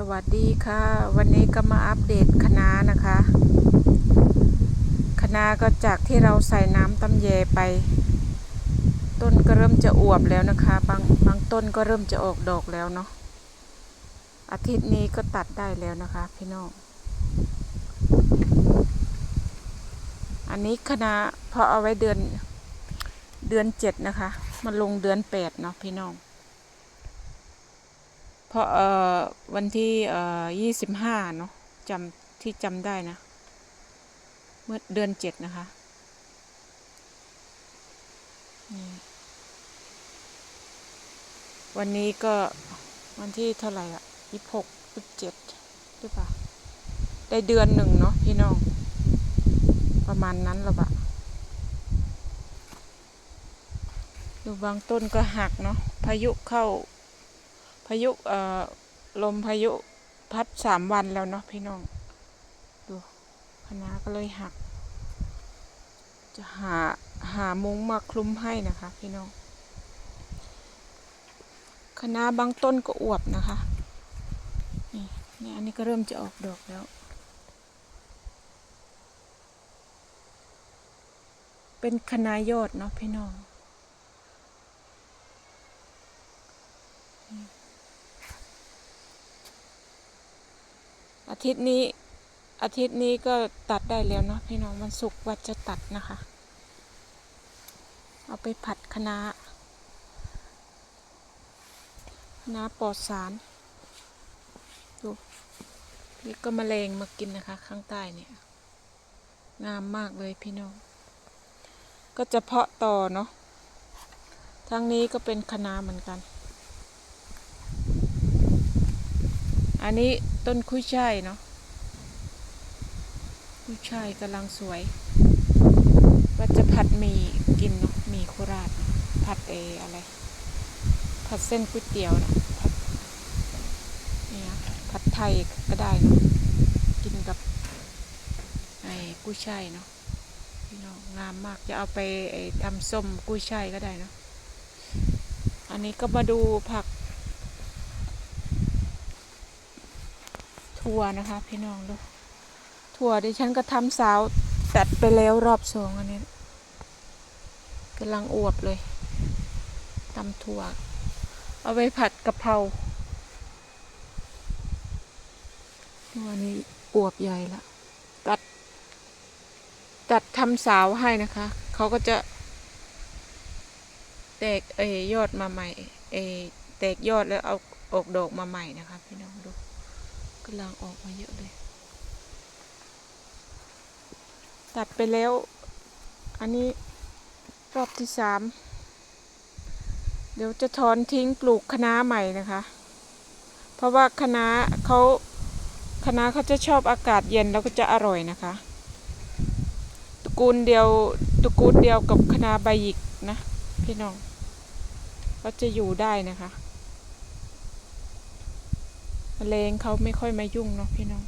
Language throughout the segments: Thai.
สวัสดีค่ะ วันนี้ก็มาอัปเดตคณะนะคะคณะก็จากที่เราใส่น้ำตำแยไป ต้นก็เริ่มจะอวบแล้วนะคะ บางบางต้นก็เริ่มจะออกดอกแล้วเนาะอาทิตย์นี้ก็ตัดได้แล้วนะคะ พี่น้องอันนี้คณะพาะเอาไว้เดือนเดือนเจ็ดนะคะมาลงเดือนแปดเนาะพี่น้อง ราะเอ่อวันที่เอ่อยี่สิบห้าเนาะจำที่จำได้นะ เมื่อเดือนเจ็ดนะคะวันนี้ก็วันที่เท่าไหร่อะยี่หกยี่เจ็ดหรือเปล่า ได้เดือนหนึ่งเนาะพี่น้อง ประมาณนั้นหรอปะดูบางต้นก็หักเนาะพายุเข้า พายุเอ่อลมพายุพัดสามวันแล้วเนาะพี่น้อง ดูคณะก็เลยหัก จะหาหามุ้งมาคลุมให้นะคะพี่น้องคณะบางต้นก็อวบนะคะนี่นี่อันนี้ก็เริ่มจะออกดอกแล้ว เป็นคณะยอดเนาะพี่น้อง อาทิตย์นี้อาทิตย์นี้ก็ตัดได้แล้วเนาะพี่น้องวันศุกวัดจะตัดนะคะ เอาไปผัดคะน้าคะน้าปลอดสารดูนี่ก็มแมลงมากินนะคะ ข้างใต้เนี่ย งามมากเลยพี่น้อง ก็จะเพาะต่อเนาะทางนี้ก็เป็นคะน้าเหมือนกัน อันนี้ต้นกุ้ยช่ายเนาะกุ้ยช่ายกำลังสวยว่าจะผัดหมี่กินเนาะหมี่โคราช ผัดเออะไร ผัดเส้นก๋วยเตี๋ยวนะผัดเนี่ยผัดไทยก็ได้เนาะกินกับไอ้กุ้ยช่ายเนาะพี่น้องงามมากจะเอาไปไอ้ทำส้มกุ้ยช่ายก็ได้เนาะอันนี้ก็มาดูผัก ถั่วนะคะพี่น้องดูถั่วดิฉันก็ทำสาวตัดไปแล้วรอบสองอันนี้กำลังอวบเลยตำถั่ว เอาไปผัดกะเพราตัวนี้อวบใหญ่ละตัด ตัดทำสาวให้นะคะ เขาก็จะ แตกเอยยอดมาใหม่เอแตกยอดแล้วเอาออกดอกมาใหม่นะคะพี่น้องดู กำลังออกมาเยอะเลย ตัดไปแล้ว อันนี้รอบที่สาม เดี๋ยวจะถอนทิ้งปลูกคะน้าใหม่นะคะ เพราะว่าคะน้าเขาคะน้าเขาจะชอบอากาศเย็นแล้วก็จะอร่อยนะคะตระกูลเดียวตระกูลเดียวกับคะน้าใบหยิกนะ พี่น้องก็จะอยู่ได้นะคะ มะเร็งเขาไม่ค่อยมายุ่งเนาะพี่น้อง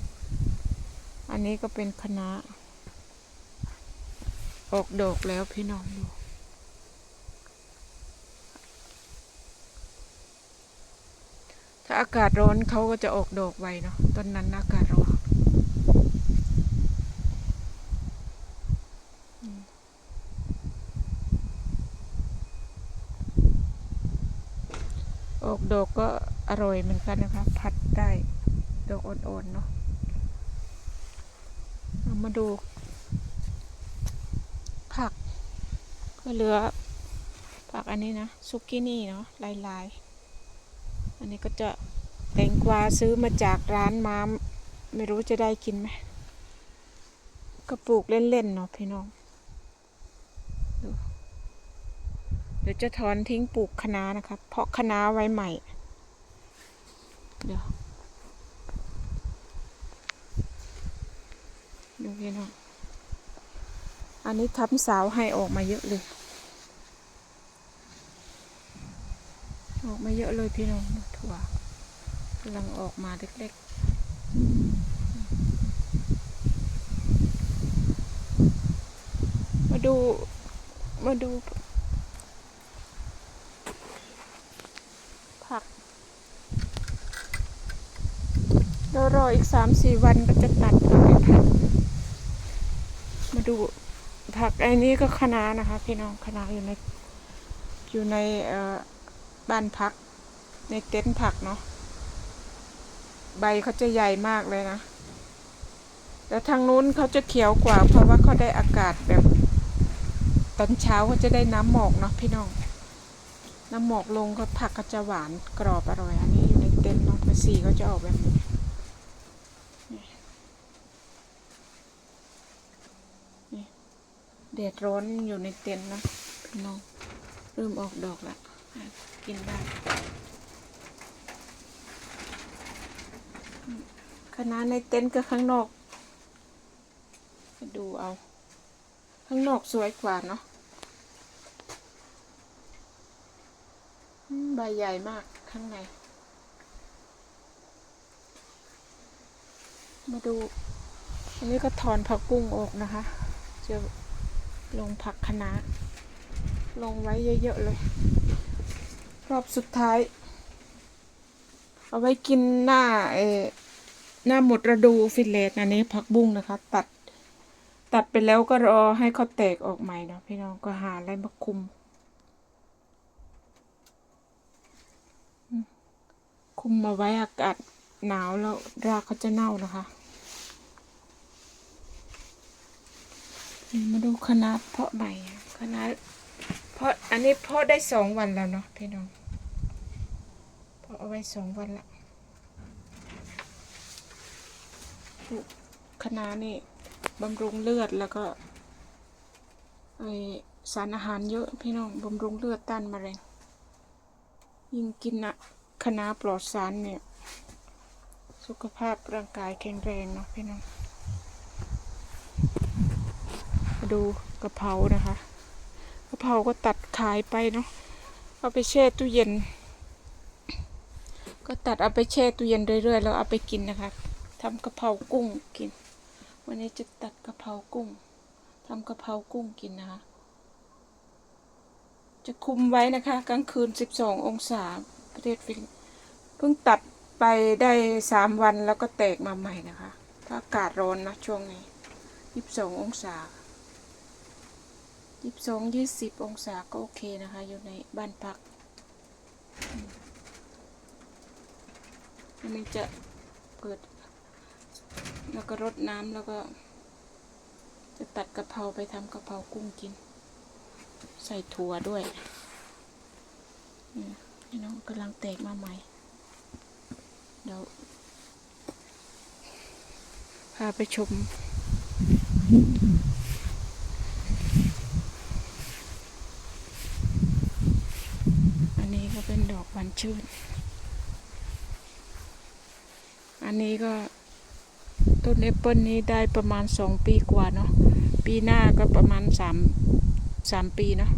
อันนี้ก็เป็นคณะออกดอกแล้วพี่น้องดูถ้าอากาศร้อนเขาก็จะออกดอกไวเนาะต้นนั้นอากาศร้อนออกดอกก็อร่อยเหมือนกันนะคะผัด ได้ดอกอ่อนๆเนาะเอามาดู ผักก็เหลือผักอันนี้นะซุกินี่เนาะลายๆ อันนี้ก็จะแตงกวาซื้อมาจากร้านม้ามไม่รู้จะได้กินไหมก็ปลูกเล่นๆเนาะพี่น้องดูเดี๋ยวจะถอนทิ้งปลูกคะน้านะคะเพราะคะน้าไว้ใหม่ เดี๋ยว ดูพี่น้อง อันนี้ทับสาวให้ออกมาเยอะเลย ออกมาเยอะเลยพี่น้องถั่วกำลังออกมาเล็กๆ มาดู มาดู ผักดี๋ยวรออีกสามสี่วันก็จะตัดผักไปผั ดูผักไอ้นี้ก็คะน้านะคะ พี่น้องคะน้าอยู่ในอยู่ในบ้านพัก ในเต็นท์ผักเนาะใบเขาจะใหญ่มากเลยนะแต่ทางนู้นเขาจะเขียวกว่า เพราะว่าเขาได้อากาศแบบตอนเช้าเขาจะได้น้ำหมอกเนาะพี่น้อง น้ำหมอกลงก็ผักก็จะหวานกรอบอร่อย อันนี้อยู่ในเต็นท์เนาะภาษีก็จะออกแบบนี้นี่ แดดร้อนอยู่ในเต็นท์นะพี่น้องเริ่มออกดอกแล้วอะกินได้คณะในเต็นท์กับข้างนอกดูเอา ข้างนอกสวยกว่าเนาะใบใหญ่มากข้างใน มาดู อันนี้ก็ถอนผักกุ้งออกนะคะจะ ลงผักคะน้าลงไว้เยอะๆเลย รอบสุดท้าย เอาไว้กินหน้าเอหน้าหมดฤดูฟิลเลตอันนี้ผักบุ้งนะคะ ตัด ตัดไปแล้วก็รอให้เขาแตกออกใหม่เนาะพี่น้องก็หาอะไรมาคุมอืมคุมมาไว้อากาศหนาวแล้วรากเขาจะเน่านะคะ มาดูคณะเพาะใหม่คณะเพาะอันนี้เพาะได้สองวันแล้วเนาะพี่น้องเพาะเอาไว้สองวันละปลูกคะนี่บำรุงเลือดแล้วก็ไอสารอาหารเยอะพี่น้องบำรุงเลือดต้านมะเร็งยิ่งกินอะคณะปลอดสารเนี่ย สุขภาพร่างกายแข็งแรงเนาะพี่น้องมา ดูกะเพรานะคะกะเพราก็ตัดขายไปเนาะเอาไปแช่ตู้เย็น ก็ตัดเอาไปแช่ตู้เย็นเรื่อยๆแล้วเอาไปกินนะคะทำกะเพรากุ้งกิน วันนี้จะตัดกะเพรากุ้งทำกะเพรากุ้งกินนะคะจะคุมไว้นะคะ กลางคืน 12 องศาประเทศฟิลิปปินส์เพิ่งตัดไปได้สามวันแล้วก็แตกมาใหม่นะคะเพราอากาศร้อนนะช่วงนี้ 22 องศา ยี่สิบสองยี่สิบองศาก็โอเคนะคะ อยู่ในบ้านพัก มันจะเปิด แล้วก็รดน้ำแล้วก็ จะตัดกะเพราไปทำกะเพรากุ้งกิน ใส่ถั่วด้วยนี่พี่น้องกำลังแตกมาใหม่ เดี๋ยว พาไปชม อันนี้ก็ เป็นดอกบานชื่น อันนี้ก็ต้นแอปเปิลนี้ได้ประมาณสองปีกว่าเนาะ ปีหน้าก็ประมาณสามสามปีเนาะ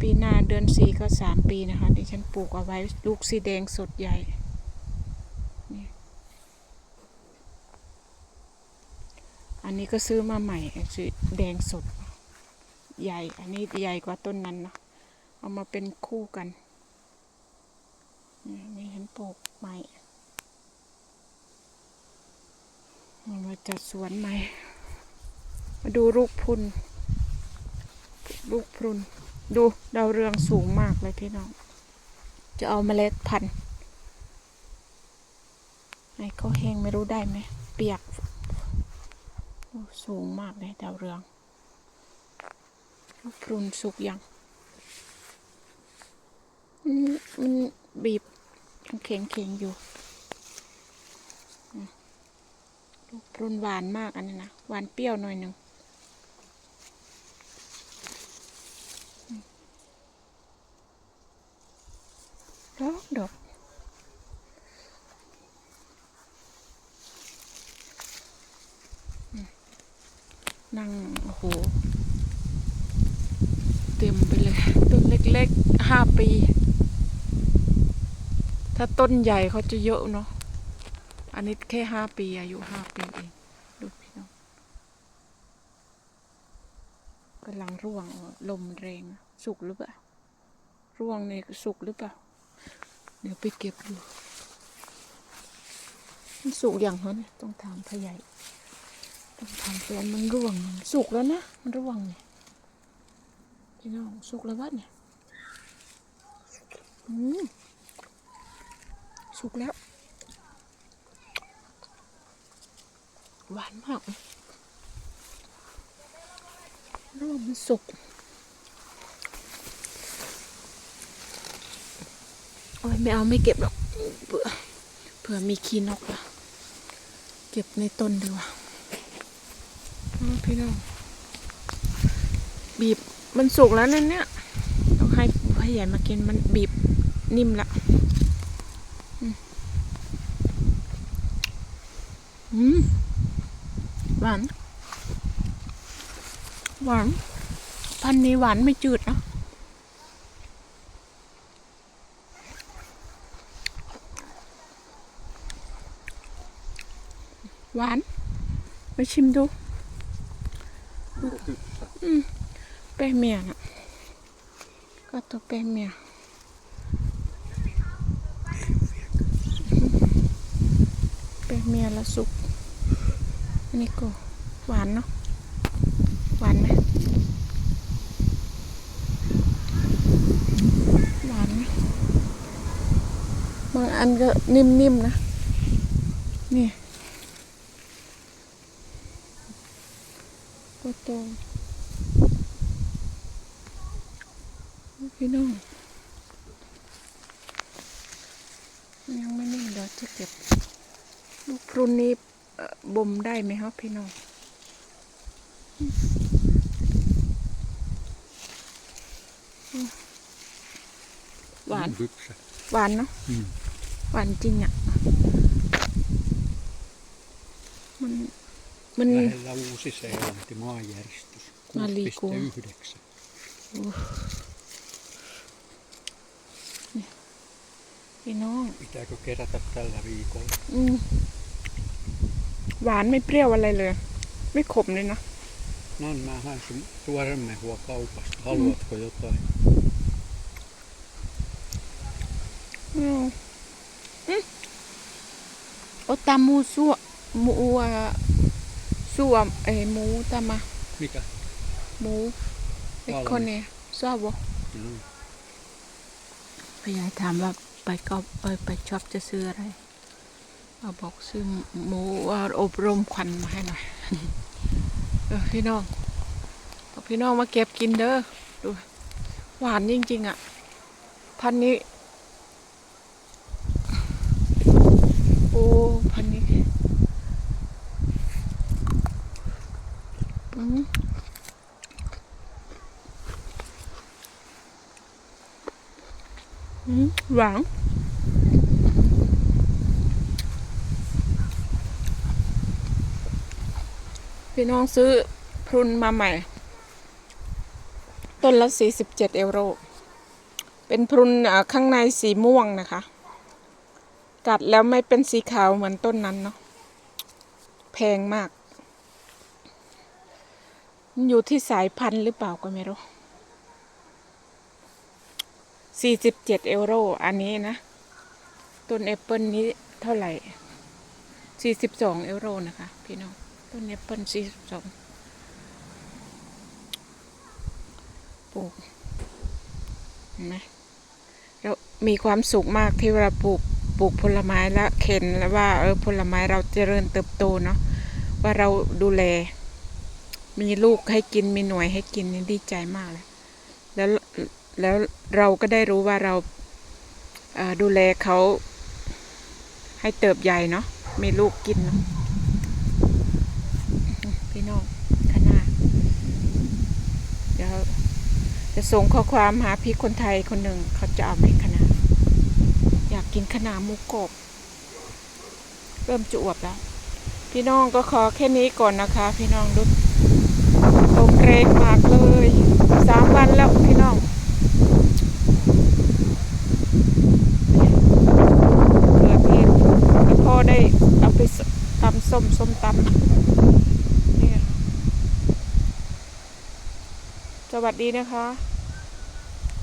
ปีหน้าเดือนสี่ก็สามปีนะคะที่ฉันปลูกเอาไว้ลูกสีแดงสดใหญ่อันนี้ก็ซื้อมาใหม่สีแดงสด ใหญ่ อันนี้ใหญ่กว่าต้นนั้นเนาะเอามาเป็นคู่กัน นี่ฉันปลูกใหม่เอามาจัดสวนใหม่ มาดูลูกพุนลูกพรุน ดูดาวเรืองสูงมากเลยพี่น้อง จะเอาเมล็ดพันธุ์ไอ้เขาแห้งไม่รู้ได้ไหม เปียก สูงมากเลยดาวเรือง ลูกพรุนสุกยัง มันบีบ ยังแข็งแข็งๆอยู่ลูกพรุนหวานมากอันนี้นะหวานเปรี้ยวหน่อยหนึ่งดอกดอกนั่งโอ้โหเต็มไปเลย ต้นเล็กๆห้าปี ถ้าต้นใหญ่เขาจะเยอะเนาะ อันนี้แค่ห้าปีอายุห้าปีเอง ดูพี่น้องกำลังร่วงลมแรง สุกหรือเปล่า ร่วงนี่สุกหรือเปล่า เดี๋ยวไปเก็บดูมันสุกอย่างเหรอเนี่ยต้องถามพ่อใหญ่ ต้องถามแฟนมันร่วง สุกแล้วนะ มันร่วงเนี่ยพี่น้องสุกแล้ววะเนี่ยอืม สุกแล้ว หวานมากร่วมันสุกโอ้ยไม่เอาไม่เก็บหรอกเผื่อเผื่อมีขี้นกอะเก็บในต้นดีกว่าอ้าวพี่น้องบีบมันสุกแล้วนั่นเนี่ยต้องให้พ่อใหญ่มากินมันบีบนิ่มละอืมอืม หวาน หวาน พันนี้หวานไม่จืดนะหวาน ไปชิมดูเป้เมียนะก็ตัวเป้เมียเป้เมียละสุก อันนี้ก็หวานเนาะหวานไหมหวานไหมบางอันก็นิ่มๆนะนี่ตัวโตพี่น้องยังไม่นิ่มเดี๋ยวจะเก็บ ลูกพรุนนี้ บ่มได้ไหมครับพี่น้องหวาน Byxä. หวานเนาะอืมหวานจริงอะ มัน มัน Lähellä Uusi-Seelanti maanjäristys. Mä liikun. 6,9. พี่น้อง Pitääkö kerätä tällä viikolla? อืม หวานไม่เปรี้ยวอะไรเลย ไม่ขมเลยนะ No mä haen sun tuoremehua kaupasta. Haluatko jotain? อืมอืมโอตามูซัวมูอะซัวเอยหมูตามา Mikä? หมูไอ้คนเนี่ยชอบบ่ Mm. พี่ยายถามว่าไปก็เอยไปชอบจะซื้ออะไร เอาบอกซื้อหมูอบรมควันมาให้หน่อยเออพี่น้องเอาพี่น้องมาเก็บกินเด้อดูหวานจริง ๆ อะ พันนี้ โอ้พันนี้อืมอืมหวาน พี่น้องซื้อพรุนมาใหม่ ต้นละ 47 เอโร เป็นพรุนข้างในสีม่วงนะคะ กัดแล้วไม่เป็นสีขาวเหมือนต้นนั้นเนาะแพงมาก อยู่ที่สายพันธุ์หรือเปล่าก็ไม่รู้สี่สิบเอโร อันนี้นะ ต้นแอปเปิลนี้เท่าไหร่สี่สิบสองเอโรนะคะ พี่น้อง ต้นแอปเปิลสี่สิบสองปลูกนไหมเรามีความสุขมากที่เวลาปลูกปลูกผลไม้แล้วเห็นแล้วว่าเออผลไม้เราเจริญเติบโตเนาะว่าเราดูแล มีลูกให้กินมีหน่วยให้กินนี่ดีใจมากเลยแล้วแล้วเราก็ได้รู้ว่าเราดูแลเขาให้เติบใหญ่เนาะมีลูกกินเนาะพี่น้องขนาดเดี๋ยว จะส่งข้อความหาพี่คนไทยคนหนึ่งเขาจะเอาไหมคณะอยากกินขนาหมูกรอบเริ่มจะอวบแล้ว พี่น้องก็ขอแค่นี้ก่อนนะคะ พี่น้องดูตกเกรงมากเลยสามวันแล้วพี่น้องเกิดเหตุแล้วพ่อได้เอาไปตำส้มส้มตำเนี่ยส วัสดีนะคะ